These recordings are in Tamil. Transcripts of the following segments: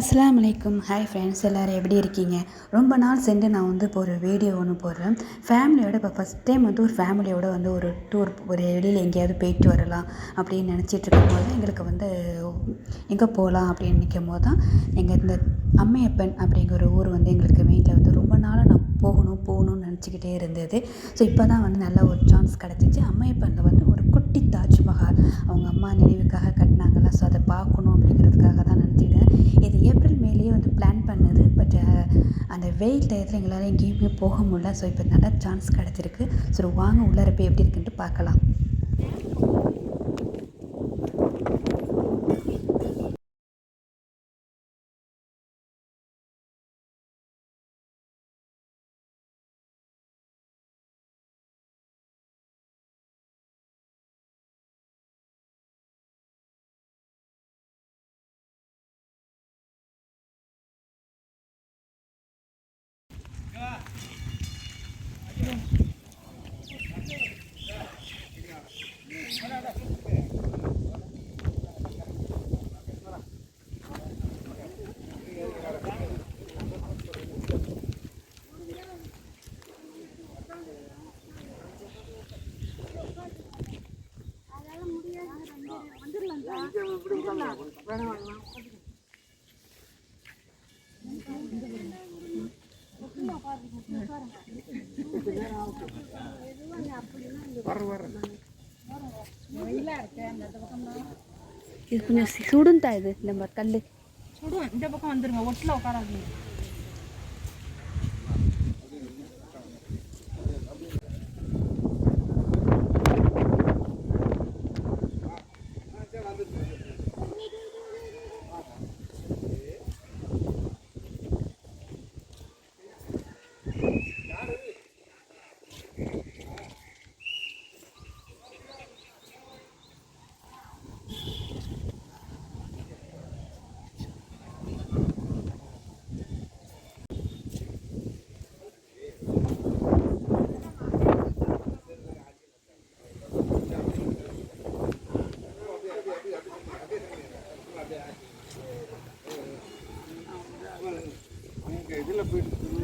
அஸ்லாம் வலைக்கும் ஹாய் ஃப்ரெண்ட்ஸ் எல்லோரும் எப்படி இருக்கீங்க? ரொம்ப நாள் சென்று நான் வந்து இப்போ ஒரு வீடியோ ஒன்று போடுறேன். ஃபேமிலியோட இப்போ ஃபஸ்ட் டைம் வந்து ஒரு ஃபேமிலியோட வந்து ஒரு டூர் ஒரு வெளியில் எங்கேயாவது போயிட்டு வரலாம் அப்படின்னு நினச்சிட்டு இருக்கும்போது தான் எங்களுக்கு வந்து எங்கே போகலாம் அப்படின்னு நினைக்கும் போது தான் எங்கள் இந்த அம்மையப்பன் அப்படிங்கிற ஒரு ஊர் வந்து எங்களுக்கு வீட்டில் வந்து ரொம்ப நாளாக நான் போகணும் போகணும்னு நினச்சிக்கிட்டே இருந்தது. ஸோ இப்போ தான் வந்து நல்ல ஒரு சான்ஸ் கிடச்சிச்சு. அம்மையப்பனில் வந்து ஒரு குட்டி தாஜ்மஹால். அவங்க அம்மா நினைவுக்காக கட்டினாங்கல்ல. ஸோ அதை பார்க்கணும் அப்படிங்கிற தான் நினச்சிக்கிட்டேன் இது ஏப்ரல் மேலேயே வந்து பிளான் பண்ணுது. பட் அந்த வெயில் டயத்தில் எங்களால் எங்கேயுமே போக முடியல. ஸோ இப்போ நல்ல சான்ஸ் கிடச்சிருக்கு. ஸோ வாங்க உள்ளார போய் எப்படி இருக்குன்ட்டு பார்க்கலாம். இது கொஞ்சம் சுடுந்தா இது இந்த கல் சுடும் இந்த பக்கம் வந்துருங்க ஒட்டில் உட்காராதீங்க.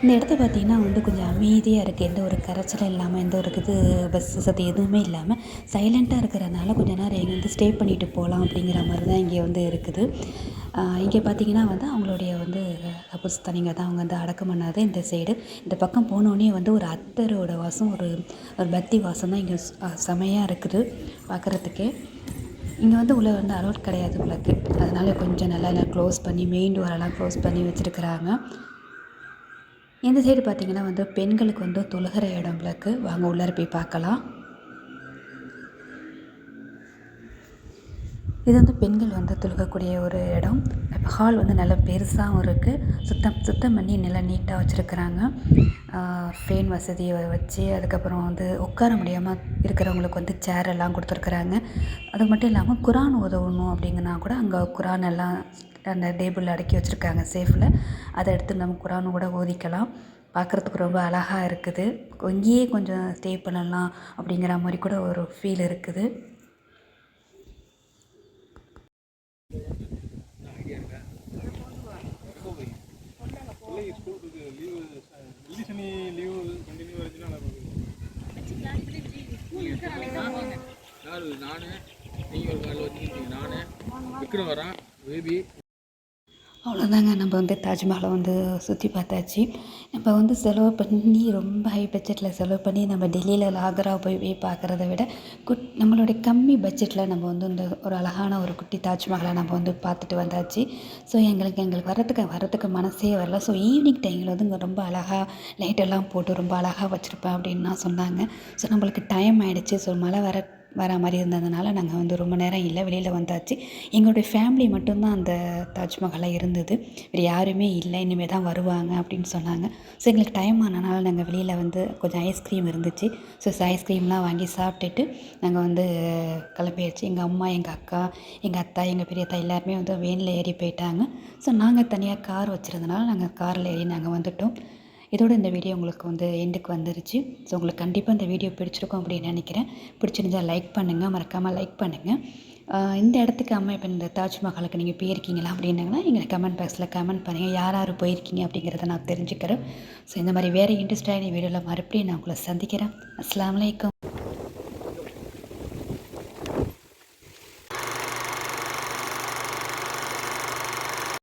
இந்த இடத்த பார்த்தீங்கன்னா வந்து கொஞ்சம் அமைதியாக இருக்குது எந்த ஒரு கரைச்சலும் இல்லாமல் எந்த ஒரு இது பஸ் வசதி எதுவுமே இல்லாமல் சைலண்ட்டாக இருக்கிறதுனால கொஞ்ச நேரம் இங்கே வந்து ஸ்டே பண்ணிட்டு போகலாம் அப்படிங்கிற மாதிரி தான் இங்கே வந்து இருக்குது. இங்கே பார்த்தீங்கன்னா வந்து அவங்களுடைய வந்து கபுஸ்தானிங்க தான் அவங்க வந்து அடக்கம் பண்ணாது இந்த சைடு இந்த பக்கம் போனோடனே வந்து ஒரு அத்தரோட வாசம் ஒரு ஒரு பக்தி வாசம் தான் இங்கே செமையாக இருக்குது பார்க்குறதுக்கே இங்கே வந்து உள்ளே வந்து அலோட் கிடையாது உங்களுக்கு. அதனால் கொஞ்சம் நல்லா க்ளோஸ் பண்ணி மெயின் டோரெல்லாம் க்ளோஸ் பண்ணி வச்சுருக்குறாங்க. இந்த சைடு பார்த்தீங்கன்னா வந்து பெண்களுக்கு வந்து தொழுகிற இடங்களுக்கு வாங்க உள்ளார போய் பார்க்கலாம். இது வந்து பெண்கள் வந்து தொழுகக்கூடிய ஒரு இடம். இப்போ ஹால் வந்து நல்லா பெருசாகவும் இருக்குது சுத்தம் சுத்தம் பண்ணி நல்லா நீட்டாக வச்சுருக்குறாங்க. ஃபேன் வசதியை வச்சு அதுக்கப்புறம் வந்து உட்கார முடியாமல் இருக்கிறவங்களுக்கு வந்து சேர் எல்லாம் கொடுத்துருக்குறாங்க. அது மட்டும் இல்லாமல் குரான் உதவணும் அப்படிங்கன்னா கூட அங்கே குரான் எல்லாம் அந்த டேபிளில் அடக்கி வச்சுருக்காங்க சேஃபில். அதை எடுத்து நம்ம குரான் கூட ஓதிக்கலாம். பார்க்குறதுக்கு ரொம்ப அழகாக இருக்குது. இங்கேயே கொஞ்சம் ஸ்டே பண்ணலாம் அப்படிங்கிற மாதிரி கூட ஒரு ஃபீல் இருக்குது. நான் நீங்கள் ஒரு காலில் வச்சுருக்கீங்க நான் விக்ரம் வரான் பேபி. அவ்வளோதாங்க நம்ம வந்து தாஜ்மஹாலை வந்து சுற்றி பார்த்தாச்சு. நம்ம வந்து செலவு பண்ணி ரொம்ப ஹை பட்ஜெட்டில் செலவு பண்ணி நம்ம டெல்லியில் ஆக்ரா போய் போய் பார்க்குறத விட குட் நம்மளுடைய கம்மி பட்ஜெட்டில் நம்ம வந்து இந்த ஒரு அழகான ஒரு குட்டி தாஜ்மஹாலை நம்ம வந்து பார்த்துட்டு வந்தாச்சு. ஸோ எங்களுக்கு எங்களுக்கு வரத்துக்கு வரத்துக்கு மனசே வரல. ஸோ ஈவினிங் டைமில் வந்து இங்கே ரொம்ப அழகாக லைட்டெல்லாம் போட்டு ரொம்ப அழகாக வச்சுருப்பேன் அப்படின்லாம் சொன்னாங்க. ஸோ நம்மளுக்கு டைம் ஆகிடுச்சு ஸோ மழை வர வர மாதிரி இருந்ததுனால நாங்கள் வந்து ரொம்ப நேரம் இல்லை வெளியில் வந்தாச்சு. எங்களுடைய ஃபேமிலி மட்டும்தான் அந்த தாஜ்மஹாலில் இருந்தது. வேறு யாருமே இல்லை இனிமேல் தான் வருவாங்க அப்படின்னு சொன்னாங்க. ஸோ எங்களுக்கு டைம் ஆனனால நாங்கள் வெளியில் வந்து கொஞ்சம் ஐஸ்கிரீம் இருந்துச்சு. ஸோ ஐஸ்கிரீம்லாம் வாங்கி சாப்பிட்டுட்டு நாங்கள் வந்து கிளம்பியாச்சு. எங்கள் அம்மா எங்கள் அக்கா எங்கள் அத்தா எங்கள் பெரியத்தா எல்லாருமே வந்து வேனில் ஏறி போயிட்டாங்க. ஸோ நாங்கள் தனியாக கார் வச்சுருந்தனால நாங்கள் காரில் ஏறி நாங்கள் வந்துட்டோம். இதோட இந்த வீடியோ உங்களுக்கு வந்து எண்டுக்கு வந்துருச்சு. ஸோ உங்களுக்கு கண்டிப்பாக இந்த வீடியோ பிடிச்சிருக்கும் அப்படின்னு நினைக்கிறேன். பிடிச்சிருந்தால் லைக் பண்ணுங்கள் மறக்காமல் லைக் பண்ணுங்கள் இந்த இடத்துக்கு அம்மா இப்போ இந்த தாஜ்மஹாலுக்கு நீங்கள் போயிருக்கீங்களா அப்படின்னாங்கன்னா எங்களை கமெண்ட் பாக்ஸில் கமெண்ட் பண்ணுங்கள் யார் யார் போயிருக்கீங்க அப்படிங்கிறத நான் தெரிஞ்சுக்கிறேன். ஸோ இந்த மாதிரி வேறு இன்ட்ரெஸ்டாக வீடியோவில் மறுபடியும் நான் உங்களை சந்திக்கிறேன். அஸ்லாம் வலைக்கம்